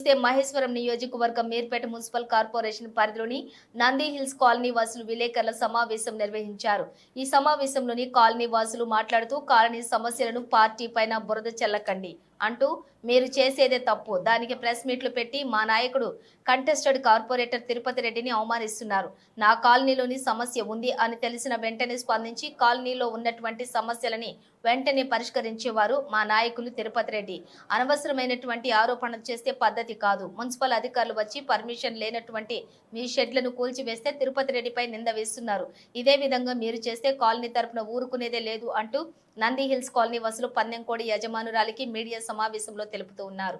చూస్తే మహేశ్వరం నియోజకవర్గం Meerpet municipal corporation పరిధిలోని నంది హిల్స్ కాలనీ వాసులు విలేకరుల సమావేశం నిర్వహించారు. ఈ సమావేశంలోని కాలనీ వాసులు మాట్లాడుతూ కాలనీ సమస్యలను పార్టీ పైన బురద చెల్లకండి. అంటూ మీరు చేసేదే తప్పు. దానికి ప్రెస్ మీట్లు పెట్టి మా నాయకుడు కంటెస్టెడ్ కార్పొరేటర్ తిరుపతి రెడ్డిని అవమానిస్తున్నారు. నా కాలనీలోని సమస్య ఉంది అని తెలిసిన వెంటనే స్పందించి కాలనీలో ఉన్నటువంటి సమస్యలని వెంటనే పరిష్కరించేవారు మా నాయకులు తిరుపతి రెడ్డి. అనవసరమైనటువంటి ఆరోపణలు చేస్తే పద్ధతి కాదు. మున్సిపల్ అధికారులు వచ్చి పర్మిషన్ లేనటువంటి మీ షెడ్లను కూల్చివేస్తే తిరుపతి రెడ్డిపై నింద వేస్తున్నారు. ఇదే విధంగా మీరు చేస్తే కాలనీ తరపున ఊరుకునేదే లేదు అంటూ నంది హిల్స్ కాలనీ వసూలు పందెంకోడి యజమానురాలికి మీడియా సమావేశంలో తెలుపుతూ ఉన్నారు.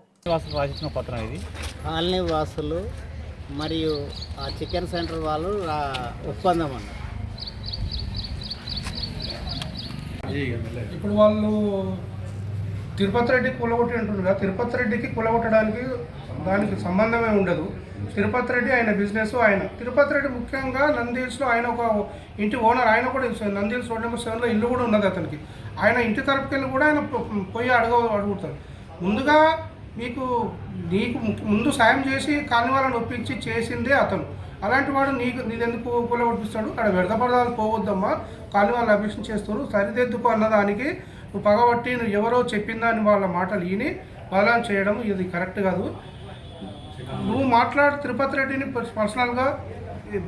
పత్రం ఇది? కాలనీ వాసులు మరియు ఆ చికెన్ సెంటర్ వాళ్ళు ఒప్పందం అన్నారు. ఇప్పుడు వాళ్ళు తిరుపతి రెడ్డి కులగొట్టి అంటున్నారు కదా తిరుపతి రెడ్డికి కులగొట్టడానికి దానికి సంబంధమే ఉండదు. తిరుపతి రెడ్డి ఆయన బిజినెస్ ఆయన. తిరుపతి రెడ్డి ముఖ్యంగా నందీల్స్లో ఆయన ఒక ఇంటి ఓనర్ ఆయన కూడా నందీల్స్ రోడ్ నెంబర్ సెవెన్లో ఇల్లు కూడా ఉన్నది అతనికి. ఆయన ఇంటి తరపుకెళ్ళి కూడా ఆయన పోయి అడగ అడుగుతాడు. ముందుగా నీకు నీకు ముందు సాయం చేసి కాని వాళ్ళని ఒప్పించి చేసిందే అతను. అలాంటి వాడు నీకు నీదెందుకు కూలగొట్టిస్తాడు అక్కడ వ్యర్థపరదాలు పోవద్దమ్మా. కాని వాళ్ళు అభిషేకం చేస్తారు. సరిదిద్దుకో అన్నదానికి నువ్వు పగబట్టి నువ్వు ఎవరో చెప్పిందని వాళ్ళ మాటలు విని బలం చేయడం ఇది కరెక్ట్ కాదు. నువ్వు మాట్లాడి తిరుపతి రెడ్డిని పర్సనల్గా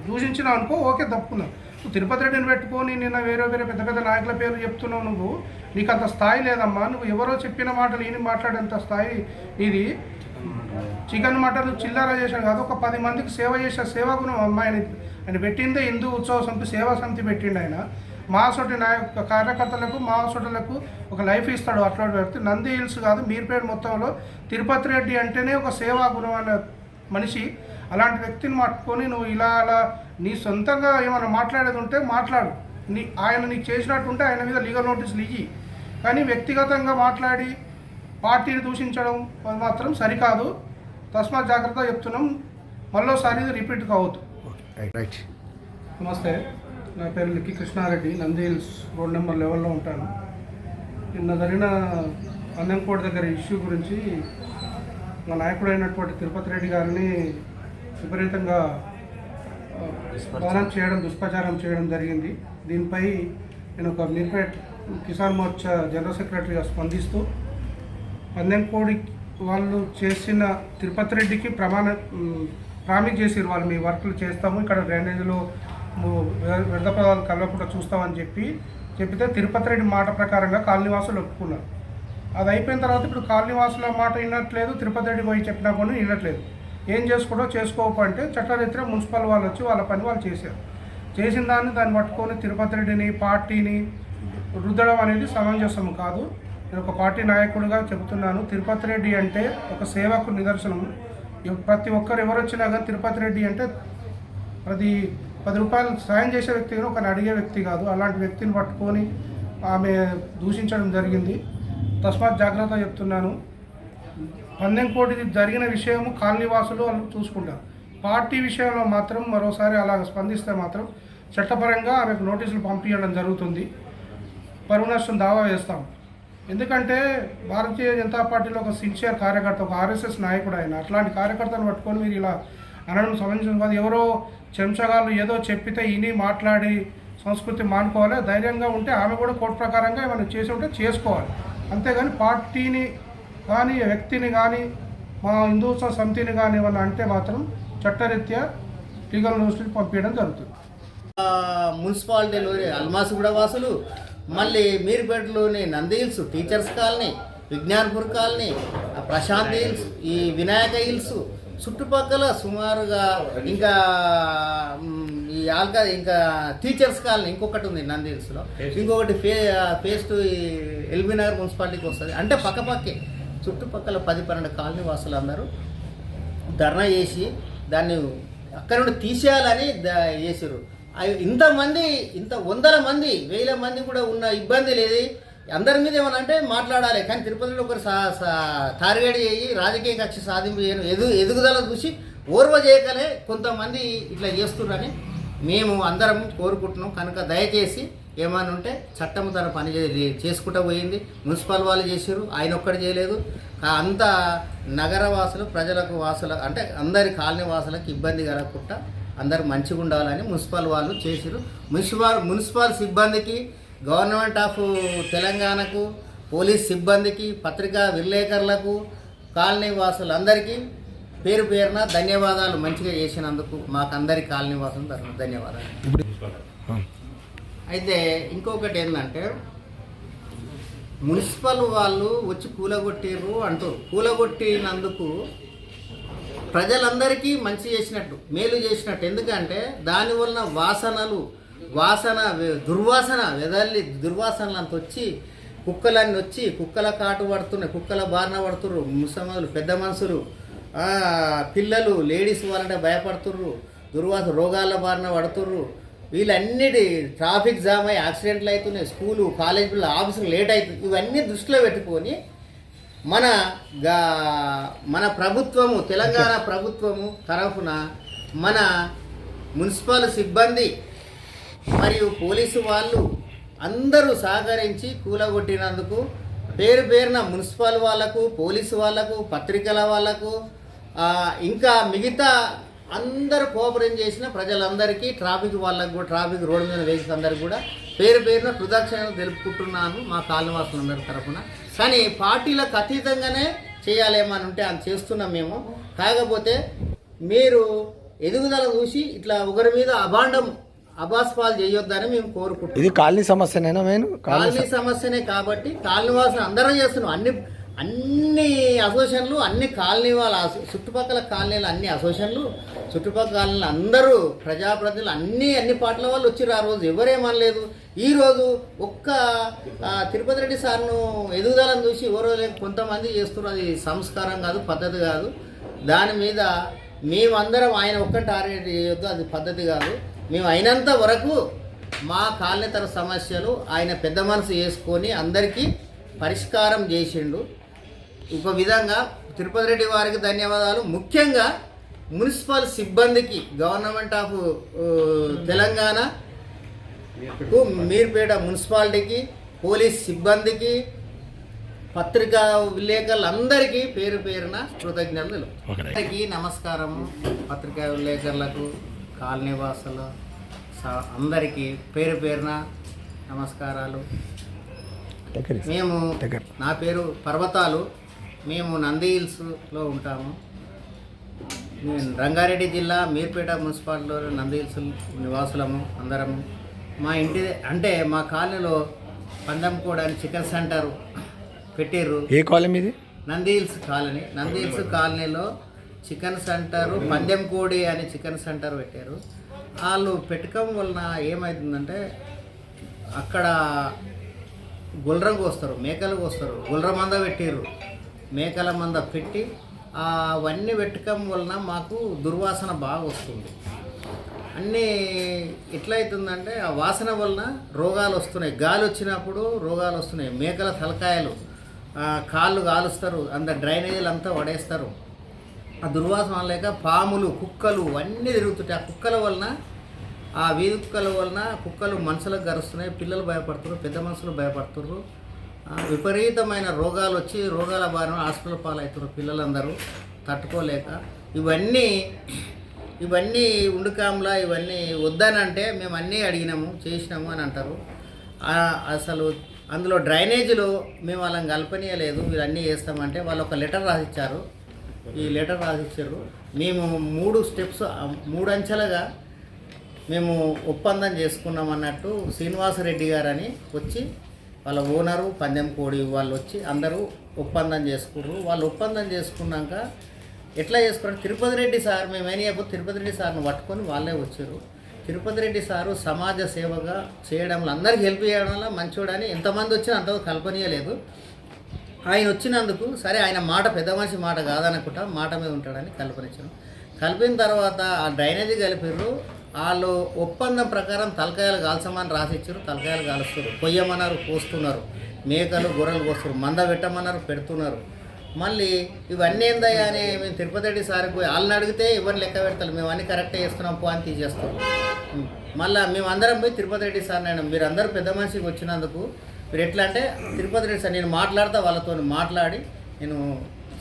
దూషించినావు అనుకో ఓకే తప్పుకున్నావు. తిరుపతి రెడ్డిని పెట్టుకొని నిన్న వేరే వేరే పెద్ద పెద్ద నాయకుల పేర్లు చెప్తున్నావు నువ్వు. నీకు అంత స్థాయి లేదమ్మా. నువ్వు ఎవరో చెప్పిన మాటలు ఈయన మాట్లాడేంత స్థాయి ఇది. చికెన్ మటన్ చిల్లర చేశాడు కాదు ఒక పది మందికి సేవ చేసే సేవా గుణం అమ్మాయిని ఆయన పెట్టిందే హిందూ ఉత్సవ సమితి సేవా సమితి పెట్టిండు ఆయన. మా సొటి నాయక కార్యకర్తలకు మా సొటలకు ఒక లైఫ్ ఇస్తాడు అట్లాంటి వ్యక్తి నంది హిల్స్ కాదు మీర్పేట మొత్తంలో తిరుపతి రెడ్డి అంటేనే ఒక సేవా గుణం అనే మనిషి. అలాంటి వ్యక్తిని పట్టుకొని నువ్వు ఇలా అలా నీ సొంతంగా ఏమైనా మాట్లాడేది ఉంటే మాట్లాడు. నీ ఆయన నీకు చేసినట్టుంటే ఆయన మీద లీగల్ నోటీసులు ఇయ్యి కానీ వ్యక్తిగతంగా మాట్లాడి పార్టీని దూషించడం అది మాత్రం సరికాదు. తస్మాత్ జాగ్రత్త చెప్తున్నాం. మళ్ళోసారి ఇది రిపీట్ కావద్దు. రైట్. నమస్తే. నా పేరు Likki Krishnareddy. Nandi hills road number లెవెల్లో ఉంటాను. నిన్న జరిగిన అందంకోట దగ్గర ఇష్యూ గురించి మా నాయకుడైనటువంటి తిరుపతి రెడ్డి గారిని విపరీతంగా ఆ, బదనాం చేయడం దుష్ప్రచారం చేయడం జరిగింది. దీనిపై నేను ఒక మీర్పేట్ కిసాన్ మోర్చా జనరల్ సెక్రటరీగా స్పందిస్తూ పందెంకోడి వాళ్ళు చేసిన తిరుపతి రెడ్డికి ప్రమాణ ప్రామిస్ చేసిరు వాళ్ళు మీ వర్క్లు చేస్తాము ఇక్కడ డ్రైనేజీలో వ్యర్థ పదాలు కలవకుండా చూస్తామని చెప్పి చెప్తే తిరుపతి రెడ్డి మాట ప్రకారంగా కాలనీవాసులు ఒప్పుకున్నారు. అది అయిపోయిన తర్వాత ఇప్పుడు కాలనీవాసుల మాట వినట్లేదు తిరుపతి రెడ్డి పోయి చెప్పినా కూడా వినట్లేదు. ఏం చేసుకోవడో చేసుకోకపోతే చట్టరీత్యా మున్సిపల్ వాళ్ళు వచ్చి వాళ్ళ పని వాళ్ళు చేశారు. చేసిన దాన్ని దాన్ని పట్టుకొని తిరుపతి రెడ్డిని పార్టీని రుద్దడం అనేది సమంజసం కాదు. నేను ఒక పార్టీ నాయకుడిగా చెబుతున్నాను. తిరుపతి రెడ్డి అంటే ఒక సేవకు నిదర్శనం. ప్రతి ఒక్కరు ఎవరు వచ్చినా కానీ తిరుపతి రెడ్డి అంటే ప్రతి పది రూపాయలు సాయం చేసే వ్యక్తి కానీ ఒకరిని అడిగే వ్యక్తి కాదు. అలాంటి వ్యక్తిని పట్టుకొని ఆమె దూషించడం జరిగింది. తస్మాత్ జాగ్రత్త చెప్తున్నాను. పందెంకోటి జరిగిన విషయము కాలనీవాసులు వాళ్ళు చూసుకుంటారు. పార్టీ విషయంలో మాత్రం మరోసారి అలా స్పందిస్తే మాత్రం చట్టపరంగా ఆమెకు నోటీసులు పంపించడం జరుగుతుంది. పరువు నష్టం దావా వేస్తాం. ఎందుకంటే భారతీయ జనతా పార్టీలో ఒక సిన్సియర్ కార్యకర్త ఒక ఆర్ఎస్ఎస్ నాయకుడు ఆయన. అట్లాంటి కార్యకర్తను పట్టుకొని మీరు ఇలా అనడం సంబంధించిన కాదు. ఎవరో చెంచగాళ్ళు ఏదో చెప్పితే ఇని మాట్లాడి సంస్కృతి మానుకోవాలి. ధైర్యంగా ఉంటే ఆమె కూడా కోర్టు ప్రకారంగా ఏమైనా చేసి ఉంటే చేసుకోవాలి. అంతేగాని పార్టీని కానీ వ్యక్తిని కానీ మా హిందూత్వ సమితిని కానీ వాళ్ళు అంటే మాత్రం చట్టరీత్యా లీగల్ నోటీసులు పంపించడం జరుగుతుంది. మున్సిపాలిటీలోని అల్మాసుగూడ వాసులు మళ్ళీ మీర్పేటలోని Nandi hills teachers colony Vignanpur colony Prashanth hills ఈ వినాయక హిల్స్ చుట్టుపక్కల సుమారుగా ఇంకా ఈ ఆల్కా ఇంకా టీచర్స్ కాలనీ ఇంకొకటి ఉంది నంది హిల్స్లో. ఇంకొకటి ఫే ఫేస్ టు ఈ ఎల్బీ నగర్ మున్సిపాలిటీకి వస్తుంది. అంటే పక్కపక్కే చుట్టుపక్కల పది పన్నెండు కాలనీ వాసులు అందరూ ధర్నా చేసి దాన్ని అక్కడ నుండి తీసేయాలని చేసారు ఇంతమంది ఇంత వందల మంది వేల మంది కూడా ఉన్న ఇబ్బంది లేదు. అందరి మీద ఏమన్నా అంటే మాట్లాడాలి. కానీ తిరుపతిలో ఒకరు సా సా- టార్గెట్ చేయి రాజకీయ కక్ష సాధింపు చేయను ఎదు ఎదుగుదల చూసి ఓర్వ చేయకలే కొంతమంది ఇట్లా చేస్తున్నారని మేము అందరం కోరుకుంటున్నాం. కనుక దయచేసి ఏమైనా ఉంటే చట్టం తన పని చేసుకుంటూ పోయింది. మున్సిపల్ వాళ్ళు చేసారు ఆయన ఒక్కడు చేయలేదు. అంత నగర వాసులు ప్రజలకు వాసుల అంటే అందరి కాలనీ వాసులకు ఇబ్బంది కలగకుండా అందరు మంచిగా ఉండాలని మున్సిపల్ వాళ్ళు చేసిరు మున్సిపల్ మున్సిపల్ సిబ్బందికి గవర్నమెంట్ ఆఫ్ తెలంగాణకు పోలీస్ సిబ్బందికి పత్రికా విలేకరులకు కాలనీ వాసులందరికీ పేరు పేరున ధన్యవాదాలు మంచిగా చేసినందుకు మాకందరి కాలనీ వాసులు ధన్యవాదాలు. అయితే ఇంకొకటి ఏంటంటే మున్సిపల్ వాళ్ళు వచ్చి కూలగొట్టిర్రు అంటారు కూలగొట్టినందుకు ప్రజలందరికీ మంచి చేసినట్టు మేలు చేసినట్టు. ఎందుకంటే దానివల్ల వాసనలు వాసన దుర్వాసన వెదల్లి దుర్వాసనలు అంత వచ్చి కుక్కలన్నీ వచ్చి కుక్కల కాటు పడుతున్నాయి కుక్కల బారిన పడుతుర్రు ముసమలు పెద్ద మనుషులు పిల్లలు లేడీస్ వాళ్ళంటే భయపడుతుర్రు దుర్వాస రోగాల బారిన పడుతుర్రు. వీళ్ళన్నిటి ట్రాఫిక్ జామ్ అయ్యి యాక్సిడెంట్లు అవుతున్నాయి స్కూలు కాలేజ్ పిల్లలు ఆఫీసులు లేట్ అవుతుంది ఇవన్నీ దృష్టిలో పెట్టుకొని మన గా మన ప్రభుత్వము తెలంగాణ ప్రభుత్వము తరఫున మన మున్సిపల్ సిబ్బంది మరియు పోలీసు వాళ్ళు అందరూ సహకరించి కూలగొట్టినందుకు పేరు పేరున మున్సిపల్ వాళ్ళకు పోలీసు వాళ్ళకు పత్రికల వాళ్ళకు ఇంకా మిగతా అందరూ కోఆపరేట్ చేసిన ప్రజలందరికీ ట్రాఫిక్ వాళ్ళకు కూడా ట్రాఫిక్ రోడ్డు మీద వెహికల్స్ అందరికీ కూడా పేరు పేరున కృతజ్ఞతలు తెలుపుకుంటున్నాను మా కాలనివాసులందరి తరఫున. కానీ పార్టీలకు అతీతంగానే చేయాలేమని ఉంటే అది చేస్తున్నాం మేము. కాకపోతే మీరు ఎదుగుదల చూసి ఇట్లా ఒకరి మీద అభాండం అబాస్పాలు చేయొద్దని మేము కోరుకుంటున్నాం. ఇది కాలనీ సమస్యనేనా కాలనీ సమస్యనే కాబట్టి కాలనీ వాసులు అందరం చేస్తున్నాం. అన్ని అన్ని అసోసియేషన్లు అన్ని కాలనీ వాళ్ళ చుట్టుపక్కల కాలనీలు అన్ని అసోసియేషన్లు చుట్టుపక్కల కాలనీలు అందరూ ప్రజాప్రతినిధులు అన్ని అన్ని పార్టీల వాళ్ళు వచ్చారు ఆ రోజు. ఎవరేమనలేదు. ఈ రోజు ఒక్క తిరుపతి రెడ్డి సార్ను ఎదుగుదలను చూసి ఎవరో లేక కొంతమంది చేస్తున్నారు. అది సంస్కారం కాదు పద్ధతి కాదు. దాని మీద మేమందరం ఆయన ఒక్క టార్గెట్ చేయొద్దు అది పద్ధతి కాదు. మేము అయినంత వరకు మా కాలనీతర సమస్యలు ఆయన పెద్ద మనసు చేసుకొని అందరికీ పరిష్కారం చేసిండు. ఒక విధంగా తిరుపతి రెడ్డి వారికి ధన్యవాదాలు. ముఖ్యంగా మున్సిపల్ సిబ్బందికి గవర్నమెంట్ ఆఫ్ తెలంగాణ మీర్పేట మున్సిపాలిటీకి పోలీస్ సిబ్బందికి పత్రికా విలేకరులందరికీ పేరు పేరున కృతజ్ఞతలు. అందరికీ నమస్కారము. పత్రికా విలేకరులకు కాలనీవాసులు అందరికీ పేరు పేరున నమస్కారాలు. మేము. నా పేరు పర్వతాలు. మేము నంది హిల్స్లో ఉంటాము. నేను రంగారెడ్డి జిల్లా మీర్పేట మున్సిపాలిటీలో నంది హిల్స్ నివాసులము అందరము. మా ఇంటి అంటే మా కాలనీలో పందెంకోడ అని చికెన్ సెంటర్ పెట్టిర్రు. ఏ కాలనీ ఇది Nandi hills colony. Nandi hills కాలనీలో చికెన్ సెంటర్ పందెం కోడి అని చికెన్ సెంటర్ పెట్టారు వాళ్ళు పెట్టకం వలన ఏమవుతుందంటే అక్కడ గుల్రం కోస్తారు మేకలు కోస్తారు గుల్ర మంద పెట్టిర్రు. మేకల మంద పెట్టి అవన్నీ పెట్టడం వలన మాకు దుర్వాసన బాగా వస్తుంది. అన్నీ ఎట్లయితుందంటే ఆ వాసన వలన రోగాలు వస్తున్నాయి. గాలి వచ్చినప్పుడు రోగాలు వస్తున్నాయి. మేకల తలకాయలు కాళ్ళు కాలుస్తారు. అంత డ్రైనేజీలు అంతా పడేస్తారు. ఆ దుర్వాసన లేక పాములు కుక్కలు అన్నీ తిరుగుతుంటాయి. ఆ కుక్కల వలన ఆ వీధి కుక్కల వలన కుక్కలు మనుషులకు గరుస్తున్నాయి. పిల్లలు భయపడుతున్నారు పెద్ద మనుషులు భయపడుతున్నారు. విపరీతమైన రోగాలు వచ్చి రోగాల బారిన హాస్పిటల్ పాలవుతున్నారు పిల్లలందరూ తట్టుకోలేక ఇవన్నీ ఇవన్నీ ఉండుకాంలా ఇవన్నీ వద్దనంటే మేము అన్నీ అడిగినాము చేసినాము అని అంటారు. అసలు అందులో డ్రైనేజీలు మేము వాళ్ళని కల్పనీయలేదు మీరు అన్నీ చేస్తామంటే వాళ్ళు ఒక లెటర్ రాసిచ్చారు. ఈ లెటర్ రాసిచ్చారు. మేము మూడు స్టెప్స్ మూడు అంచెలుగా మేము ఒప్పందం చేసుకున్నాం అన్నట్టు శ్రీనివాసరెడ్డి గారని వచ్చి వాళ్ళ ఓనరు పందెం కోడి వాళ్ళు వచ్చి అందరూ ఒప్పందం చేసుకుర్రు. వాళ్ళు ఒప్పందం చేసుకున్నాక ఎట్లా చేసుకున్నారు? తిరుపతి రెడ్డి సార్ మేము ఏం చెప్పు తిరుపతి రెడ్డి సార్ని పట్టుకొని వాళ్ళే వచ్చారు. తిరుపతి రెడ్డి సారు సమాజ సేవగా చేయడంలో అందరికి హెల్ప్ చేయడంలో మంచోడని ఎంతమంది వచ్చినా అంత కల్పనీయలేదు. ఆయన వచ్చినందుకు సరే ఆయన మాట పెద్ద మనిషి మాట కాదనుకుంటా మాట మీద ఉంటాడని కల్పనించాను కలిపిన తర్వాత ఆ డ్రైనేజీ కలిపిర్రు. వాళ్ళు ఒప్పందం ప్రకారం తలకాయలు కాల్చమని రాసిచ్చారు తలకాయలు కాలుస్తారు కొయ్యమన్నారు పోస్తున్నారు మేకలు గొర్రెలు కోస్తారు మంద పెట్టమన్నారు పెడుతున్నారు. మళ్ళీ ఇవన్నీ ఏందయ్యా అని మేము తిరుపతి రెడ్డి సార్కి పోయి వాళ్ళని అడిగితే ఇవన్నీ లెక్క పెడతారు? మేము అన్నీ కరెక్టే చేస్తున్నాం పో అని తీసేస్తాం మళ్ళీ మేము అందరం పోయి తిరుపతి రెడ్డి సార్ నేను మీరు అందరూ పెద్ద మనిషికి వచ్చినందుకు మీరు ఎట్లా అంటే తిరుపతి రెడ్డి సార్ నేను మాట్లాడతా వాళ్ళతో మాట్లాడి నేను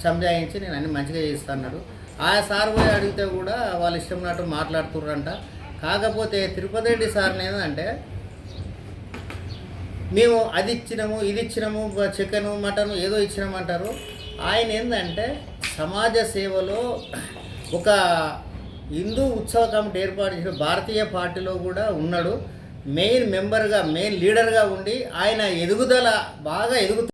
సంజాయించి నేను అన్ని మంచిగా చేస్తా అన్నాడు. ఆ సార్ పోయి అడిగితే కూడా వాళ్ళు ఇష్టం ఉన్నట్టు మాట్లాడుతుర్రంట. కాకపోతే తిరుపతి రెడ్డి సార్ని ఏంటంటే మేము అది ఇచ్చినాము ఇది ఇచ్చినాము చికెను మటను ఏదో ఇచ్చినామంటారు. ఆయన ఏంటంటే సమాజ సేవలో ఒక హిందూ ఉత్సవ కమిటీ ఏర్పాటు చేసిన భారతీయ పార్టీలో కూడా ఉన్నాడు. మెయిన్ మెంబర్గా మెయిన్ లీడర్గా ఉండి ఆయన ఎదుగుదల బాగా ఎదుగుతుంది